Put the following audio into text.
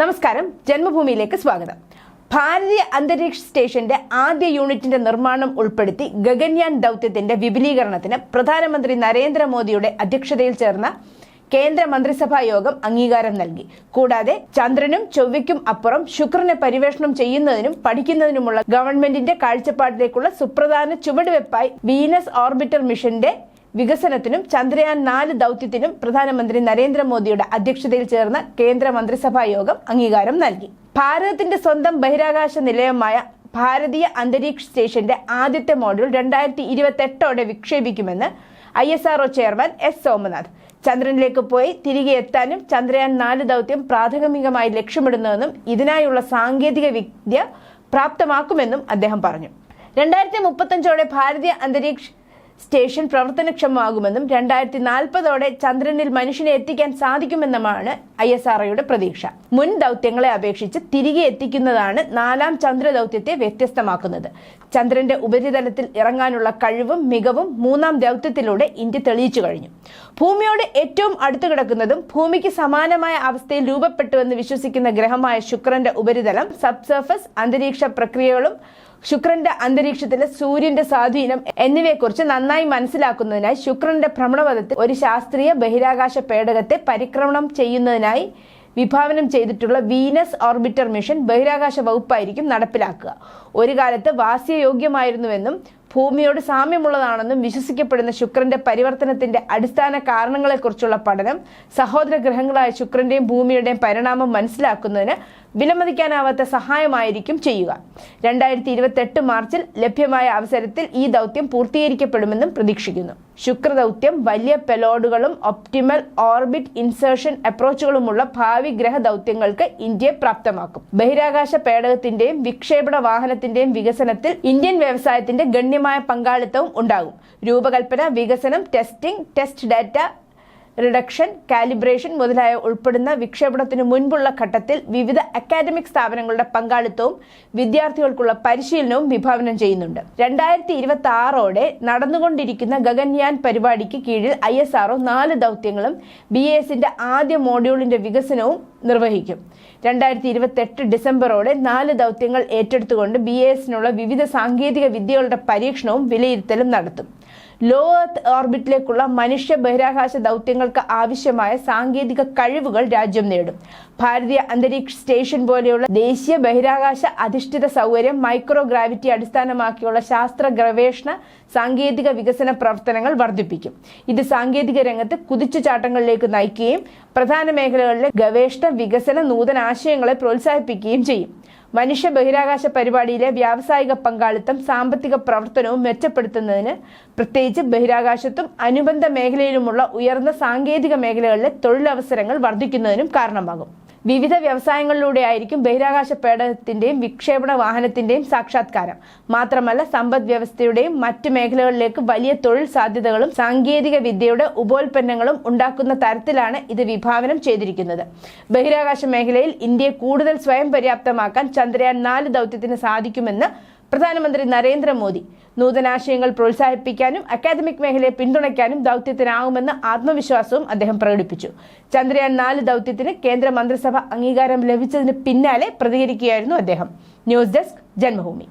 നമസ്കാരം. ജന്മഭൂമിയിലേക്ക് സ്വാഗതം. ഭാരതീയ അന്തരീക്ഷ സ്റ്റേഷന്റെ ആദ്യ യൂണിറ്റിന്റെ നിർമ്മാണം ഉൾപ്പെടുത്തി ഗഗൻയാൻ ദൗത്യത്തിന്റെ വിപുലീകരണത്തിന് പ്രധാനമന്ത്രി നരേന്ദ്രമോദിയുടെ അധ്യക്ഷതയിൽ ചേർന്ന കേന്ദ്ര മന്ത്രിസഭാ യോഗം അംഗീകാരം നൽകി. കൂടാതെ ചന്ദ്രനും ചൊവ്വയ്ക്കും അപ്പുറം ശുക്രനെ പരിവേഷണം ചെയ്യുന്നതിനും പഠിക്കുന്നതിനുമുള്ള ഗവൺമെന്റിന്റെ കാഴ്ചപ്പാടിലേക്കുള്ള സുപ്രധാന ചുവടുവെപ്പായി വീനസ് ഓർബിറ്റർ മിഷന്റെ വികസനത്തിനും ചന്ദ്രയാൻ നാല് ദൗത്യത്തിനും പ്രധാനമന്ത്രി നരേന്ദ്രമോദിയുടെ അധ്യക്ഷതയിൽ ചേർന്ന കേന്ദ്ര മന്ത്രിസഭാ യോഗം അംഗീകാരം നൽകി. ഭാരതത്തിന്റെ സ്വന്തം ബഹിരാകാശ നിലയമായ ഭാരതീയ അന്തരീക്ഷ സ്റ്റേഷന്റെ ആദ്യത്തെ മോഡ്യൂൾ രണ്ടായിരത്തി ഇരുപത്തി എട്ടോടെ വിക്ഷേപിക്കുമെന്ന് I S R O chairman S Somanath. ചന്ദ്രനിലേക്ക് പോയി തിരികെ എത്താനും ചന്ദ്രയാൻ നാല് ദൗത്യം പ്രാഥമികമായി ലക്ഷ്യമിടുന്നതെന്നും ഇതിനായുള്ള സാങ്കേതിക വിദ്യ പ്രാപ്തമാക്കുമെന്നും അദ്ദേഹം പറഞ്ഞു. രണ്ടായിരത്തി മുപ്പത്തഞ്ചോടെ ഭാരതീയ അന്തരീക്ഷ സ്റ്റേഷൻ പ്രവർത്തനക്ഷമമാകുമെന്നും രണ്ടായിരത്തി നാൽപ്പതോടെ ചന്ദ്രനിൽ മനുഷ്യനെ എത്തിക്കാൻ സാധിക്കുമെന്നുമാണ് ഐ എസ് ആർഒയുടെ പ്രതീക്ഷ. മുൻ ദൗത്യങ്ങളെ അപേക്ഷിച്ച് തിരികെ എത്തിക്കുന്നതാണ് നാലാം ചന്ദ്ര ദൗത്യത്തെ വ്യത്യസ്തമാക്കുന്നത്. ചന്ദ്രന്റെ ഉപരിതലത്തിൽ ഇറങ്ങാനുള്ള കഴിവും മികവും മൂന്നാം ദൗത്യത്തിലൂടെ ഇന്ത്യ തെളിയിച്ചു കഴിഞ്ഞു. ഭൂമിയോട് ഏറ്റവും അടുത്തു കിടക്കുന്നതും ഭൂമിക്ക് സമാനമായ അവസ്ഥയിൽ രൂപപ്പെട്ടുവെന്ന് വിശ്വസിക്കുന്ന ഗ്രഹമായ ശുക്രന്റെ ഉപരിതലം സബ്സർഫസ് അന്തരീക്ഷ പ്രക്രിയകളും ശുക്രന്റെ അന്തരീക്ഷത്തിലെ സൂര്യന്റെ സ്വാധീനം എന്നിവയെക്കുറിച്ച് നന്നായി മനസ്സിലാക്കുന്നതിനായി ശുക്രന്റെ ഭ്രമണപഥത്തിൽ ഒരു ശാസ്ത്രീയ ബഹിരാകാശ പേടകത്തെ പരിക്രമണം ചെയ്യുന്നതിനായി വിഭാവനം ചെയ്തിട്ടുള്ള വീനസ് ഓർബിറ്റർ മിഷൻ ബഹിരാകാശ വകുപ്പായിരിക്കും നടപ്പിലാക്കുക. ഒരു കാലത്ത് വാസ്യയോഗ്യമായിരുന്നുവെന്നും ഭൂമിയോട് സാമ്യമുള്ളതാണെന്നും വിശ്വസിക്കപ്പെടുന്ന ശുക്രന്റെ പരിവർത്തനത്തിന്റെ അടിസ്ഥാന കാരണങ്ങളെക്കുറിച്ചുള്ള പഠനം സഹോദര ഗ്രഹങ്ങളായ ശുക്രന്റെയും ഭൂമിയുടെയും പരിണാമം മനസ്സിലാക്കുന്നതിന് വിലമതിക്കാനാവാത്ത സഹായമായിരിക്കും ചെയ്യുക. രണ്ടായിരത്തി ഇരുപത്തെട്ട് മാർച്ചിൽ ലഭ്യമായ അവസരത്തിൽ ഈ ദൗത്യം പൂർത്തീകരിക്കപ്പെടുമെന്നും പ്രതീക്ഷിക്കുന്നു. ശുക്രദൗത്യം വലിയ പെലോഡുകളും ഒപ്റ്റിമൽ ഓർബിറ്റ് ഇൻസേർഷൻ അപ്രോച്ചുകളുമുള്ള ഭാവി ഗ്രഹ ദൗത്യങ്ങൾക്ക് ഇന്ത്യയെ പ്രാപ്തമാക്കും. ബഹിരാകാശ പേടകത്തിന്റെയും വിക്ഷേപണ വാഹനത്തിന്റെയും വികസനത്തിൽ ഇന്ത്യൻ വ്യവസായത്തിന്റെ ഗണ്യമായ പങ്കാളിത്തവും ഉണ്ടാകും. രൂപകൽപ്പന വികസനം testing test data reduction calibration മുതലായ ഉൾപ്പെടുന്ന വിക്ഷേപണത്തിന് മുൻപുള്ള ഘട്ടത്തിൽ വിവിധ അക്കാദമിക് സ്ഥാപനങ്ങളുടെ പങ്കാളിത്തവും വിദ്യാർത്ഥികൾക്കുള്ള പരിശീലനവും വിഭാവനം ചെയ്യുന്നുണ്ട്. രണ്ടായിരത്തി ഇരുപത്തി ആറോടെ നടന്നുകൊണ്ടിരിക്കുന്ന ഗഗൻയാൻ പരിപാടിക്ക് കീഴിൽ ഐ എസ് ആർഒ നാല് ദൗത്യങ്ങളും ബി എസിന്റെ ആദ്യ മോഡ്യൂളിന്റെ വികസനവും നിർവഹിക്കും. രണ്ടായിരത്തി ഇരുപത്തി എട്ട് ഡിസംബറോടെ നാല് ദൗത്യങ്ങൾ ഏറ്റെടുത്തുകൊണ്ട് ബി എസിനുള്ള വിവിധ സാങ്കേതിക വിദ്യകളുടെ പരീക്ഷണവും വിലയിരുത്തലും നടത്തും. ലോ എർത്ത് ഓർബിറ്റിലേക്കുള്ള മനുഷ്യ ബഹിരാകാശ ദൗത്യങ്ങൾക്ക് ആവശ്യമായ സാങ്കേതിക കഴിവുകൾ രാജ്യം നേടും. ഭാരതീയ അന്തരീക്ഷ സ്റ്റേഷൻ പോലെയുള്ള ദേശീയ ബഹിരാകാശ അധിഷ്ഠിത സൗകര്യം മൈക്രോ ഗ്രാവിറ്റി അടിസ്ഥാനമാക്കിയുള്ള ശാസ്ത്ര ഗവേഷണ സാങ്കേതിക വികസന പ്രവർത്തനങ്ങൾ വർദ്ധിപ്പിക്കും. ഇത് സാങ്കേതിക രംഗത്ത് കുതിച്ചുചാട്ടങ്ങളിലേക്ക് നയിക്കുകയും പ്രധാന മേഖലകളിലെ ഗവേഷണ വികസന നൂതന ആശയങ്ങളെ പ്രോത്സാഹിപ്പിക്കുകയും ചെയ്യും. മനുഷ്യ ബഹിരാകാശ പരിപാടിയിലെ വ്യാവസായിക പങ്കാളിത്തം സാമ്പത്തിക പ്രവർത്തനവും മെച്ചപ്പെടുത്തുന്നതിന് പ്രത്യേകിച്ച് ബഹിരാകാശത്തും അനുബന്ധ മേഖലയിലുമുള്ള ഉയർന്ന സാങ്കേതിക മേഖലകളിലെ തൊഴിലവസരങ്ങൾ വർദ്ധിക്കുന്നതിനും കാരണമാകും. വിവിധ വ്യവസായങ്ങളിലൂടെ ആയിരിക്കും ബഹിരാകാശ പേടകത്തിന്റെയും വിക്ഷേപണ വാഹനത്തിന്റെയും സാക്ഷാത്കാരം. മാത്രമല്ല സമ്പദ് വ്യവസ്ഥയുടെയും മറ്റ് മേഖലകളിലേക്ക് വലിയ തൊഴിൽ സാധ്യതകളും സാങ്കേതിക വിദ്യയുടെ ഉപോൽപ്പന്നങ്ങളും ഉണ്ടാക്കുന്ന തരത്തിലാണ് ഇത് വിഭാവനം ചെയ്തിരിക്കുന്നത്. ബഹിരാകാശ മേഖലയിൽ ഇന്ത്യയെ കൂടുതൽ സ്വയം പര്യാപ്തമാക്കാൻ ചന്ദ്രയാൻ നാല് ദൗത്യത്തിന് സാധിക്കുമെന്ന് പ്രധാനമന്ത്രി നരേന്ദ്രമോദി നൂതനാശയങ്ങൾ പ്രോത്സാഹിപ്പിക്കാനും അക്കാദമിക് മേഖലയെ പിന്തുണയ്ക്കാനും ദൗത്യത്തിനാകുമെന്ന് ആത്മവിശ്വാസവും അദ്ദേഹം പ്രകടിപ്പിച്ചു. ചന്ദ്രയാൻ നാല് ദൗത്യത്തിന് കേന്ദ്ര മന്ത്രിസഭ അംഗീകാരം ലഭിച്ചതിന് പിന്നാലെ പ്രതികരിക്കുകയായിരുന്നു അദ്ദേഹം. News desk Janmabhumi.